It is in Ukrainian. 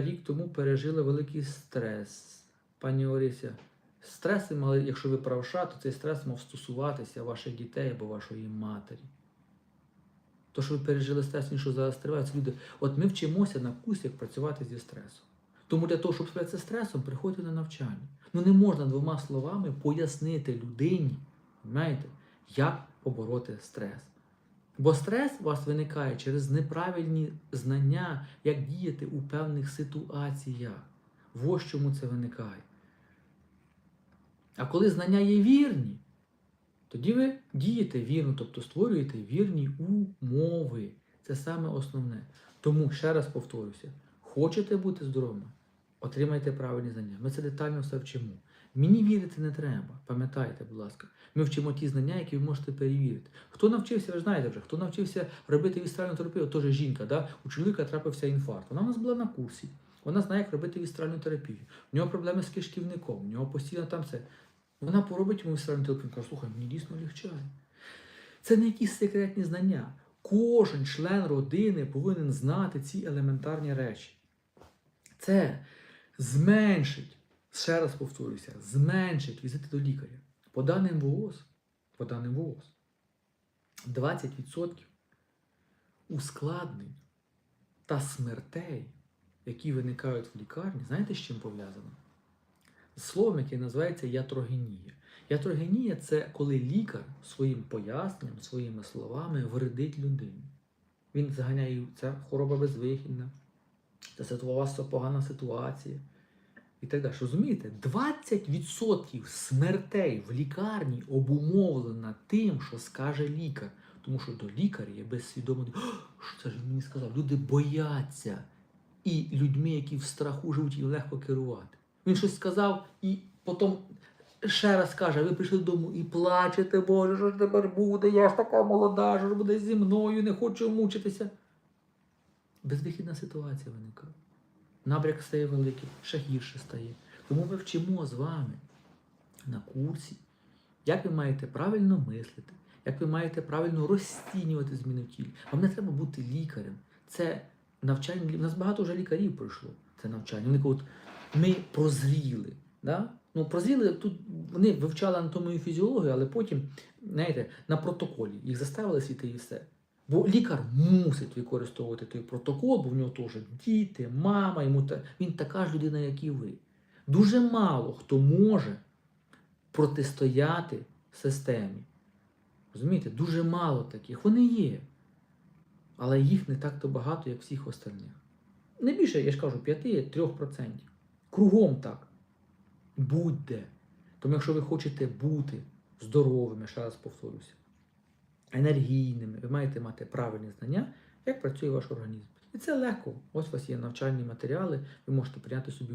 рік тому пережили великий стрес. Пані Орися, стреси мали, якщо ви правша, то цей стрес мав стосуватися ваших дітей або вашої матері. То, що ви пережили стрес, він що зараз триває, люди. От ми вчимося на курсі, як працювати зі стресом. Тому для того, щоб справитися стресом, приходьте на навчання. Ну не можна двома словами пояснити людині, знаєте, як побороти стрес. Бо стрес у вас виникає через неправильні знання, як діяти у певних ситуаціях. Ось чому це виникає. А коли знання є вірні, тоді ви дієте вірно, тобто створюєте вірні умови. Це саме основне. Тому ще раз повторюся: хочете бути здоровими, отримайте правильні знання. Ми це детально все вчимо. Мені вірити не треба. Пам'ятайте, будь ласка, ми вчимо ті знання, які ви можете перевірити. Хто навчився, ви знаєте вже, хто навчився робити вістральну терапію, теж жінка, да? у чоловіка трапився інфаркт. Вона у нас була на курсі. Вона знає, як робити вістральну терапію. У нього проблеми з кишківником, у нього постійно там все. Вона поробить йому вістральну терапію, каже, слухай, мені дійсно легчає. Це не якісь секретні знання. Кожен член родини повинен знати ці елементарні речі. Це зменшить, ще раз повторюся, зменшить візити до лікаря. По даним ВООЗ, по даним ВООЗ, 20% ускладнень та смертей, які виникають в лікарні, знаєте, з чим пов'язано? Словом, яке називається ятрогенія. Ятрогенія це коли лікар своїм поясненням, своїми словами вредить людині. Він заганяє це хвороба безвихідна, це ситуація, погана ситуація. І так далі. Розумієте, 20% смертей в лікарні обумовлено тим, що скаже лікар. Тому що до лікаря є безсвідомо, що це ж він мені сказав. Люди бояться. І людьми, які в страху живуть, їм легко керувати. Він щось сказав і потім ще раз каже, ви прийшли додому і плачете, Боже, що ж тепер буде? Я ж така молода, що ж буде зі мною, не хочу мучитися. Безвихідна ситуація виникає. Набряк стає великий, ще гірше стає. Тому ми вчимо з вами на курсі, як ви маєте правильно мислити, як ви маєте правильно розцінювати зміни в тілі. Вам не треба бути лікарем. Це навчання. У нас багато вже лікарів пройшло. Це навчання. Вони кажуть, ми прозріли. Да? Ну, прозріли тут вони вивчали анатомію і фізіологію, але потім, знаєте, на протоколі їх заставили світи і все. Бо лікар мусить використовувати той протокол, бо в нього теж діти, мама, йому та... він така ж людина, як і ви. Дуже мало хто може протистояти системі. Розумієте, дуже мало таких. Вони є. Але їх не так то багато, як всіх остальних. Не більше, я ж кажу, 5-3%. Кругом так. Будьте. Тому якщо ви хочете бути здоровими, ще раз повторюся, енергійними, ви маєте мати правильні знання, як працює ваш організм. І це легко. Ось у вас є навчальні матеріали, ви можете прийняти собі